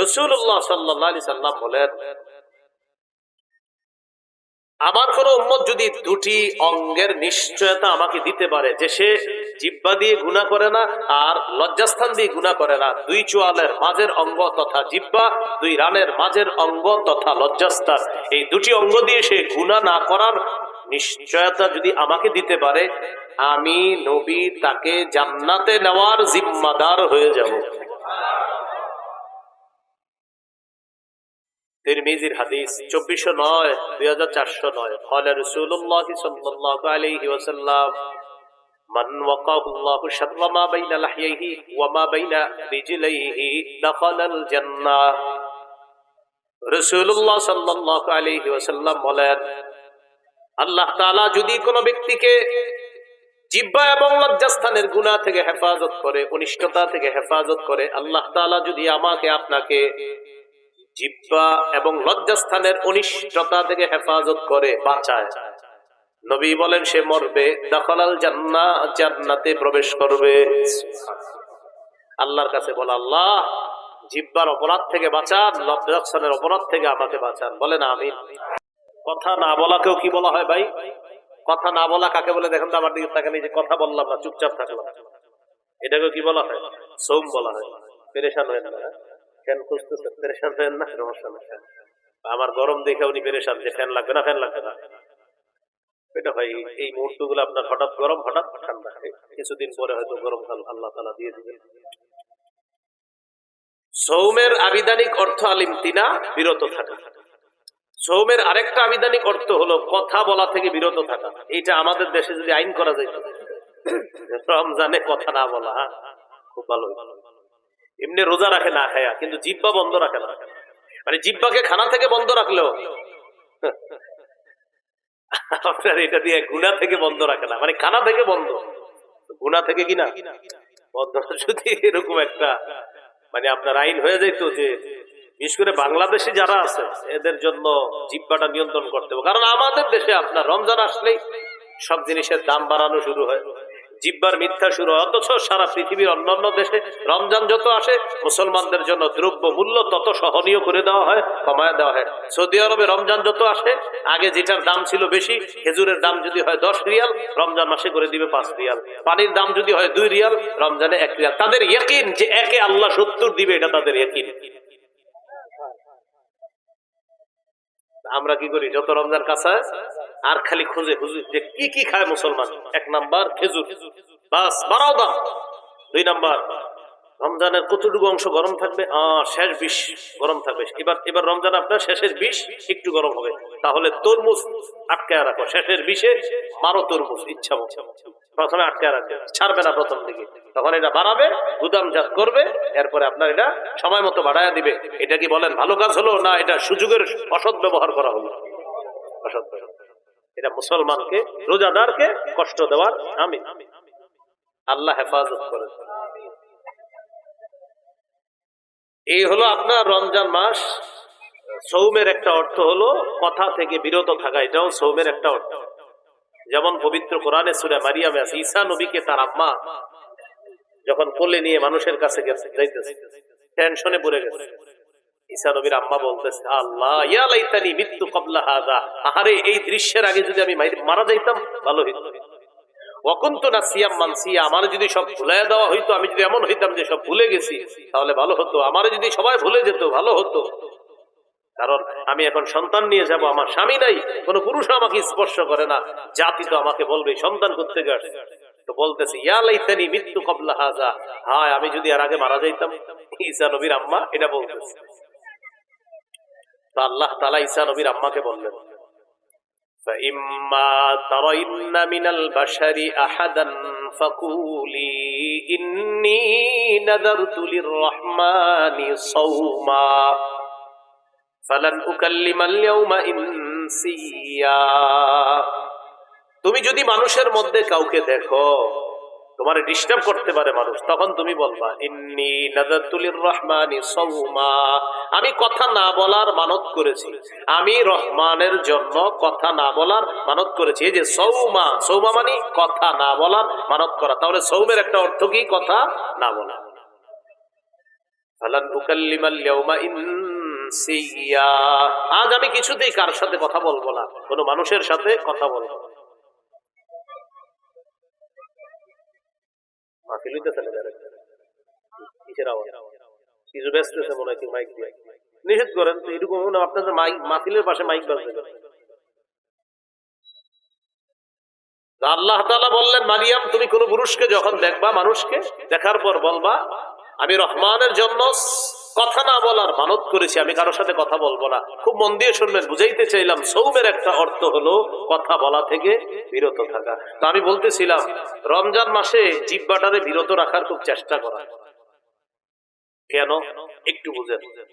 রসুল্লাহ সাল্লাহ সাল্লাম বলেন, আমার কোন উম্মত যদি দুটি অঙ্গের নিশ্চয়তা আমাকে দিতে পারে, যে সে জিব্বা দিয়ে গুণা করে না আর লজ্জাস্থান দিয়ে গুণা করে না, দুই চোয়ালের মাঝের অঙ্গ তথা জিব্বা দুই রানের মাঝের অঙ্গ তথা লজ্জাস্থান, এই দুটি অঙ্গ দিয়ে সে গুণা না করার নিশ্চয়তা যদি আমাকে দিতে পারে, আমি নবী তাকে জান্নাতে নেওয়ার জিম্মাদার হয়ে যাব। তিরমিজির হাদিস চব্বিশশো নয় দুই হাজার চারশো নয় ফলে রসুল্লাহ সাল্লাহ আলহি ওসাল্লাম من وقاه الله شر ما بين لحييه وما بين رجليه دخل الجنة রসুল্লাহ সাল্লাহ আলহি ওসাল্লাম বলেন আল্লাহ তাআলা যদি কোনো ব্যক্তিকে জিব্বা এবং লজ্জাস্থানের গুণা থেকে হেফাজত করে অনিষ্টতা থেকে হেফাজত করে আল্লাহ তাআলা যদি আমাকে আপনাকে জিব্বা এবং লজ্জাস্থানের অনিষ্টতা থেকে হেফাজত করে, বাঁচায়। নবী বলেন, সে মরবে, দখলাল জান্না, জান্নাতে প্রবেশ করবে। আল্লাহর কাছে বল, আল্লাহ, জিব্বার অপরাধ থেকে বাঁচান, লজ্জাস্থানের অপরাধ থেকে আমাকে বাঁচান। বলেন আমি কথা না বলাকেও কি বলা হয় ভাই? কথা না বলা কাকে বলে? দেখেন তো আমার দিকে তাকান, এই যে কথা বললাম না, চুপচাপ থাকলাম এটাকে কি বলা হয়? সোম বলা হয়। পেরেশান হয়ে না ফ্যান খুঁজতেছেন পেরেশান হয়েন না? সমস্যা না আমার গরম দেখে উনি পেরেশান যে ফ্যান লাগবে না, ফ্যান লাগবে না। এটা ভাই, এই মুহূর্তগুলো আপনার হঠাৎ গরম, হঠাৎ ঠান্ডা। কিছুদিন পরে হয়তো গরম কাল আল্লাহ তালা দিয়ে দিবেন। সৌমের আবিধানিক অর্থ আলিম তিনা, বিরত থাকা। সৌমের আরেকটা আবিধানিক অর্থ হলো কথা বলা থেকে বিরত থাকা। এইটা আমাদের দেশে যদি আইন করা যায়, রমজানে কথা না বলা হ্যাঁ? খুব ভালো এমনি রোজা রাখে না খায়া, কিন্তু জিব্বা বন্ধ রাখে না। মানে জিব্বাকে খানা থেকে বন্ধ রাখলেও আপনার এটা দিয়ে গুণা থেকে বন্ধ রাখে না মানে খানা থেকে বন্ধ। গুণা থেকে কিনা বন্ধ যদি এরকম একটা মানে আপনার আইন হয়ে যেত যে, বিশেষ করে বাংলাদেশে যারা আছে, এদের জন্য জিব্বাটা নিয়ন্ত্রণ করতে হবে। কারণ আমাদের দেশে আপনার রমজান আসলেই সব জিনিসের দাম বাড়ানো শুরু হয়। জিব্বার মিথ্যা শুরু অথচ সারা পৃথিবীর অন্যান্য দেশে রমজান যত আসে, মুসলমানদের জন্য দ্রব্য মূল্য তত সহনীয় করে দেওয়া হয়, কমায় দেওয়া হয়। সৌদি আরবে রমজান যত আসে, আগে যেটার দাম ছিল বেশি, খেজুরের দাম যদি হয় দশ রিয়াল, রমজান মাসে করে দিবে পাঁচ রিয়াল। পানির দাম যদি হয় দুই রিয়াল, রমজানে এক রিয়াল। তাদের ইয়কিন যে একে আল্লাহ সত্তর দিবে, এটা তাদের ইয়কিন। আমরা কি করি? যত রমজান কাছে আর খালি খুঁজে হুজুর যে কি কি খায় মুসলমান? এক নাম্বার খেজুর। বাস বাড়াও দাম দুই নাম্বার রমজানের কতটুকু অংশ গরম থাকবে? আহ শেষ বিষ গরম থাকবে। এবার এবার রমজান আপনার শেষের বিষ একটু গরম হবে। তাহলে তরমুজ আটকে রাখো। শেষের বিষে মারো তরমুজ, ইচ্ছা প্রথমে আটকে রাখবে ছাড়বে না প্রথম দিকে। তখন এটা বাড়াবে গুদামজাত করবে, এরপরে আপনার এটা সময় মতো বাড়ায় দিবে। এটা কি বলেন, ভালো কাজ হলো না এটা সুযোগের অসৎ ব্যবহার করা হলো? অসৎ এটা মুসলমানকে, রোজাদারকে কষ্ট দেওয়ার আমি আল্লাহ হেফাজত করে এই হলো আপনার রমজান মাস। সৌমের একটা অর্থ হলো কথা থেকে বিরত থাকা, এটাও সৌমের একটা অর্থ। যেমন পবিত্র কোরআনে সুরে মারিয়ামে আছে, ঈসা নবীকে তার আম্মা যখন কোলে নিয়ে মানুষের কাছে গেছে, যাইতেছে, টেনশনে পড়ে গেছে। ঈসা নবীর আম্মা বলতেছে, আল্লাহ, ইয়া মৃত্যু কবলা হাদা। আহারে, এই দৃশ্যের আগে যদি আমি মারা যাইতাম, ভালো হইতো। আমার যদি সব ভুলাই দেওয়া হইতো, আমি যদি এমন হইতাম যে সব ভুলে গেছি, তাহলে ভালো হতো। আমার যদি সবাই ভুলে যেত, ভালো হতো। কারণ আমি এখন সন্তান নিয়ে যাব, আমার স্বামী নাই, কোন পুরুষ আমাকে স্পর্শ করে না। জাতি তো আমাকে বলবে, সন্তান করতে গেছে তো বলতেছি, ইয়া মৃত্যু কবলা হাজা। হায়, আমি যদি আর আগে মারা যাইতাম, ঈসা নবীর আম্মা এটা বলতেছে। তো আল্লাহ তালা ঈসা নবীর আম্মাকে বললেন فإما ترين من البشر أحدا فقولي إني نذرت للرحمن صوما فلن أكلم اليوم إنسيا তুমি যদি মানুষের মধ্যে কাউকে দেখো তোমার ডিস্টার্ব করতে পারে মানুষ, তখন তুমি বলবা, ইন্নি নাজাতুলির রহমানি সৌমা আমি কথা না বলার মানত করেছি। আমি রহমানের জন্য কথা না বলার মানত করেছি। এই যে সৌমা সৌমা মানে কথা না বলার মানত করা। তাহলে সৌমের একটা অর্থ কি? কথা না বলা। ফালান উকাল্লিমাল ইয়াউমা ইনসিয়া। আজ আমি কিছুতেই কার সাথে কথা বলব না। কোনো মানুষের সাথে কথা বলব না। নিষেধ করেন, তো এরকম আপনাদের মাহফিলের পাশে মাইক বাজবে। আল্লাহ বললেন, মারিয়াম, তুমি কোন পুরুষকে যখন দেখবা, মানুষকে দেখার পর বলবা, আমি রহমানের জন্য কথা না বলার মানত করেছি, আমি কারোর সাথে কথা বলব না। খুব মন দিয়ে শুনবেন, বুঝাইতে চাইলাম, সৌমের একটা অর্থ হলো কথা বলা থেকে বিরত থাকা। তো আমি বলতেছিলাম, রমজান মাসে জিব্বাটারে বিরত রাখার খুব চেষ্টা করা। কেন? একটু বুঝেন।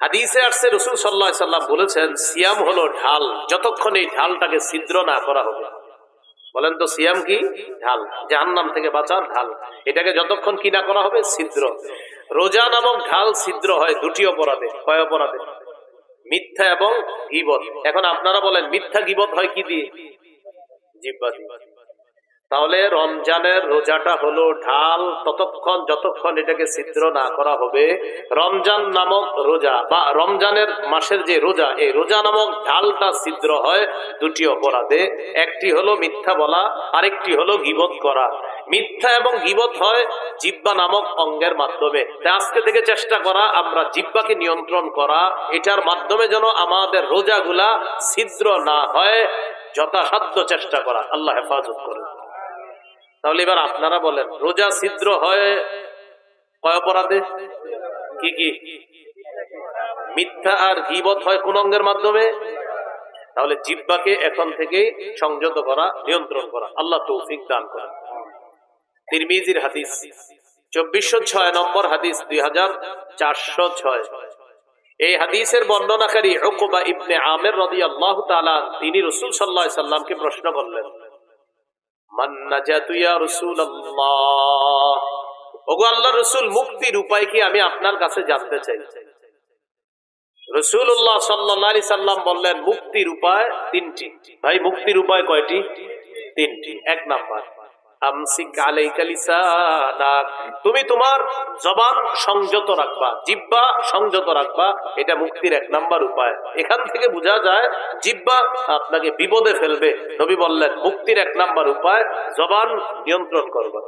হাদিসে আসছে, রসুল সাল্লাম বলেছেন, সিয়াম হলো ঢাল, যতক্ষণ এই ঢালটাকে ছিদ্র না করা হবে। বলেন তো, সিয়াম কি? ঢাল, জাহান্নাম থেকে বাঁচার ঢাল। এটাকে যতক্ষণ কি না করা হবে, ছিদ্র। রোজা নামক ঢাল ছিদ্র হয় দুটি অপরাধে, কয় অপরাধে? মিথ্যা এবং গিবত। এখন আপনারা বলেন, মিথ্যা, গিবত হয় কি দিয়ে? জিব্বা তাহলে রমজানের রোজাটা হলো ঢাল, ততক্ষণ, যতক্ষণ এটাকে ছিদ্র না করা হবে, রমজান নামক রোজা বা রমজানের মাসের যে রোজা, এই রোজা নামক ঢালটা ছিদ্র হয় দুটি অপরাধে। একটি হলো মিথ্যা বলা, আরেকটি হলো গিবত করা। মিথ্যা এবং গিবত হয় জিব্বা নামক অঙ্গের মাধ্যমে। তাই আজকে থেকে চেষ্টা করা, আমরা জিব্বাকে নিয়ন্ত্রণ করা, এটার মাধ্যমে যেন আমাদের রোজাগুলা ছিদ্র না হয়, যথাসাধ্য চেষ্টা করা। আল্লাহ হেফাজত করে তাহলে এবার আপনারা বলেন, রোজা ছিদ্র হয় কয় অপরাধে? কি কি? মিথ্যা আর গিবত হয় কোন অঙ্গের মাধ্যমে? তাহলে জিব্বাকে এখন থেকে সংযত করা, নিয়ন্ত্রণ করা। আল্লাহ তৌফিক দান করা তিরমিজির হাদিস, চব্বিশশো ছয় নম্বর হাদিস, দুই হাজার চারশো ছয়। এই হাদিসের বর্ণনাকারী উকবা ইবনে আমের রদি আল্লাহ তালা তিনি রসুল সাল্লাহ সাল্লামকে প্রশ্ন করলেন ওগো আল্লাহ রসুল, মুক্তির উপায় কি আমি আপনার কাছে জানতে চাই? রসুল্লাহ সাল্লি সাল্লাম বললেন, মুক্তির উপায় তিনটি। ভাই, মুক্তির উপায় কয়টি? তিনটি। এক নাম্বার। তুমি তোমার জবান সংযত রাখবা জিব্বা সংযত রাখবা, এটা মুক্তির এক নাম্বার উপায়। এখান থেকে বোঝা যায় জিব্বা আপনাকে বিপদে ফেলবে। নবী বললেন, মুক্তির এক নাম্বার উপায়, জবান নিয়ন্ত্রণ করবা।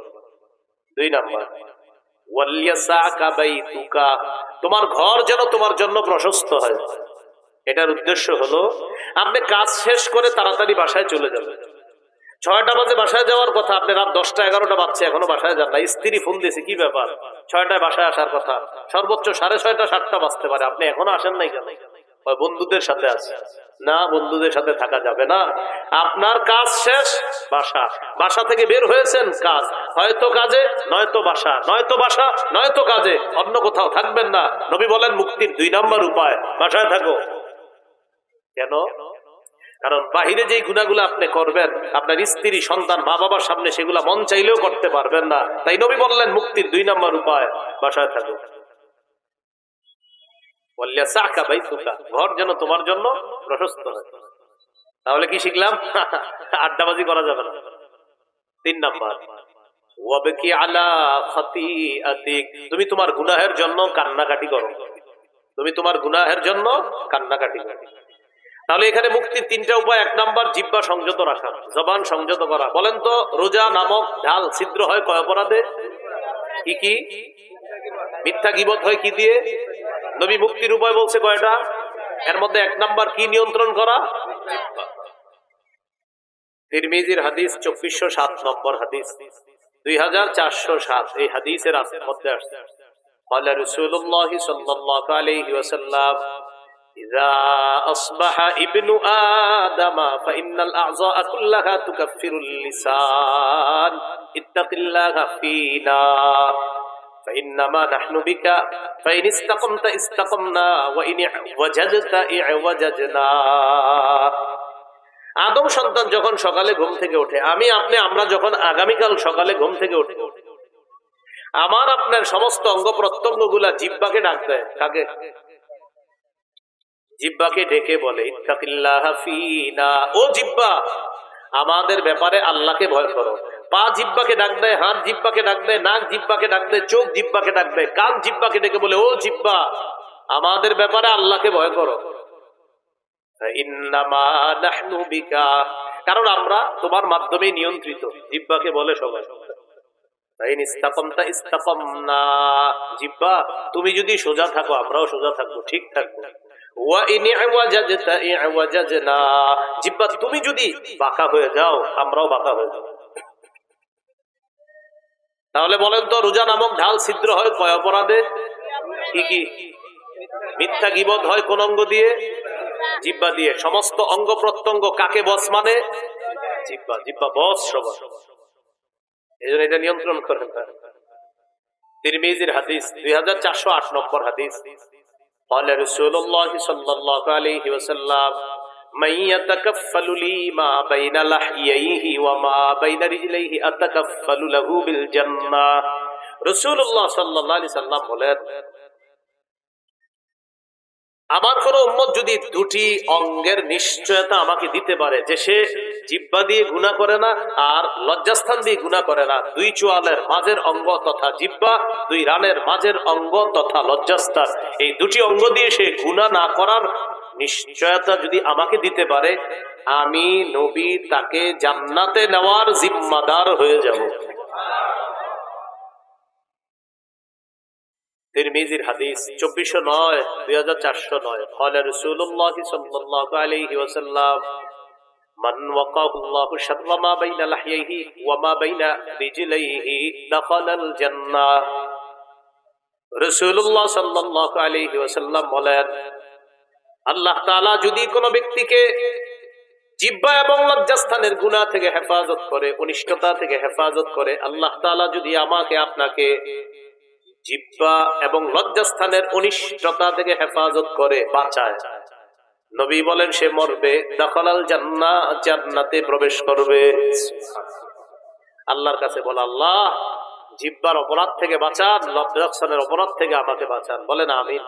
দুই নাম্বার। তোমার ঘর যেন তোমার জন্য প্রশস্ত হয়। এটার উদ্দেশ্য হলো, আপনি কাজ শেষ করে তাড়াতাড়ি বাসায় চলে যাবেন। ছয়টা বাজে বাসায় যাওয়ার কথা, আপনি রাত দশটা, এগারোটা বাজছে, এখনও বাসায় যান না। স্ত্রী ফোন দিয়েছে, কি ব্যাপার? ছয়টায় বাসায় আসার কথা। সর্বোচ্চ সাড়ে ছয়টা, সাতটা বাজতে পারে। আপনি এখনও আসেন নাই কেন? বন্ধুদের সাথে আছে না, বন্ধুদের সাথে থাকা যাবে না। আপনার কাজ শেষ, বাসা। বাসা থেকে বের হয়েছেন, কাজ। হয়তো কাজে, নয়তো বাসা। নয়তো বাসা, নয়তো কাজে। অন্য কোথাও থাকবেন না। নবী বলেন, মুক্তির দুই নাম্বার উপায়। বাসায় থাকো। কেন? কারণ বাহিরে যেই গুণাগুলো আপনি করবেন, আপনার স্ত্রী, সন্তান মা বাবার সামনে সেগুলা মন চাইলেও করতে পারবেন না। তাই নবী বললেন, মুক্তির দুই নম্বর উপায়, বাসায় থাকো। বললে, সাকা ভাই তুকা ঘর যেন তোমার জন্য প্রশস্ত হয়। তাহলে কি শিখলাম? আড্ডাবাজি করা যাবে না। তিন নাম্বার তুমি তোমার গুনাহের জন্য কান্নাকাটি করো। তুমি তোমার গুনাহের জন্য কান্নাকাটি করো। তাহলে এখানে মুক্তির তিনটা উপায় এক নাম্বার জিব্বা সংযত রাখা জবান সংযত করা বলেন তো রোজা নামক ঢাল ছিদ্র হয় কয় অপরাধে কি কি মিথ্যা গিবত হয় কি দিয়ে নবী মুক্তির উপায় বলছে কয়টা এর মধ্যে এক নাম্বার কি নিয়ন্ত্রণ করা তিরমিজির হাদিস চব্বিশশো সাত নম্বর হাদিস দুই হাজার চারশো সাত এই হাদিসের আস- মধ্যে আসছে قال رسول الله صلى الله عليه وسلم إذا أصبح ابن آدم فإن الأعضاء كلها تكفر اللسان اتق الله فينا فإنما نحن بك فإن استقمت استقمنا وإن وجدت اعوججنا আদম সন্তান যখন সকালে ঘুম থেকে ওঠে আমি আপনি আমরা যখন আগামীকাল সকালে ঘুম থেকে উঠে আমার আপনার সমস্ত অঙ্গ প্রত্যঙ্গ গুলা জিব্বাকে ডাক দেয় কাকে জিব্বাকে ডেকে বলে ও জিব্বা, আমাদের ব্যাপারে আল্লাহকে ভয় করো। পা জিব্বাকে ডাক দেয়, হাত জিব্বাকে ডাক দেয়, নাক জিব্বাকে ডাক দেয়, চোখ জিব্বাকে ডাক দেয়, কান জিব্বাকে ডেকে বলে, ও জিব্বা, আমাদের ব্যাপারে আল্লাহকে ভয় করো। কারণ আমরা তোমার মাধ্যমে নিয়ন্ত্রিত। জিব্বাকে বলে সবাই। জিব্বা, তুমি যদি সোজা থাকো, আমরাও সোজা থাকব, ঠিক থাকব। জিব্বা, তুমি যদি বাঁকা হয়ে যাও, আমরাও বাঁকা হয়ে যাব। তাহলে বলেন তো, রোজা নামক ঢাল ছিদ্র হয় কয় অপরাধে? কি কি? মিথ্যা গিবদ হয় কোন অঙ্গ দিয়ে? জিব্বা দিয়ে। সমস্ত অঙ্গ প্রত্যঙ্গ কাকে বস মানে? জিব্বা জিব্বা বস সবার। এই জন্য এটা নিয়ন্ত্রণ করেন। তিরমিজির হাদিস, দুই হাজার চারশো আট নম্বর হাদিস। قال رسول الله صلى الله عليه وسلم من يتكفل لي ما بين لحييه وما بين رجليه أتكفل له بالجنة رسول الله صلى الله عليه وسلم বলেন আমার কোন উম্মত যদি দুটি অঙ্গের নিশ্চয়তা আমাকে দিতে পারে, যে সে জিব্বা দিয়ে গুণা করে না আর লজ্জাস্থান দিয়ে গুণা করে না, দুই চোয়ালের মাঝের অঙ্গ তথা জিব্বা, দুই রানের মাঝের অঙ্গ তথা লজ্জাস্থান, এই দুটি অঙ্গ দিয়ে সে গুণা না করার নিশ্চয়তা যদি আমাকে দিতে পারে, আমি নবী তাকে জান্নাতে নেওয়ার জিম্মাদার হয়ে যাব। তিরমিজির হাদিস চব্বিশশো নয় দুই হাজার চারশো নয় قال رسول الله صلى الله عليه وسلم من وقاه الله شر ما بين لحييه وما بين رجليه دخل الجنة রসুল্লাহ সাল্লাহ আলহি ওসাল্লাম বলেন আল্লাহ তাআলা যদি কোনো ব্যক্তিকে জিব্বা এবং লজ্জাস্থানের গুণা থেকে হেফাজত করে অনিষ্টতা থেকে হেফাজত করে আল্লাহ তাআলা যদি আমাকে আপনাকে জিব্বা এবং লজ্জাস্থানের অনিষ্টতা থেকে হেফাজত করে, বাঁচায়। নবী বলেন, সে মরবে, দখলাল জান্না জান্নাতে প্রবেশ করবে। আল্লাহর কাছে বল, আল্লাহ জিব্বার অপরাধ থেকে বাঁচান, লজ্জাস্থানের অপরাধ থেকে আমাকে বাঁচান। বলেন আমি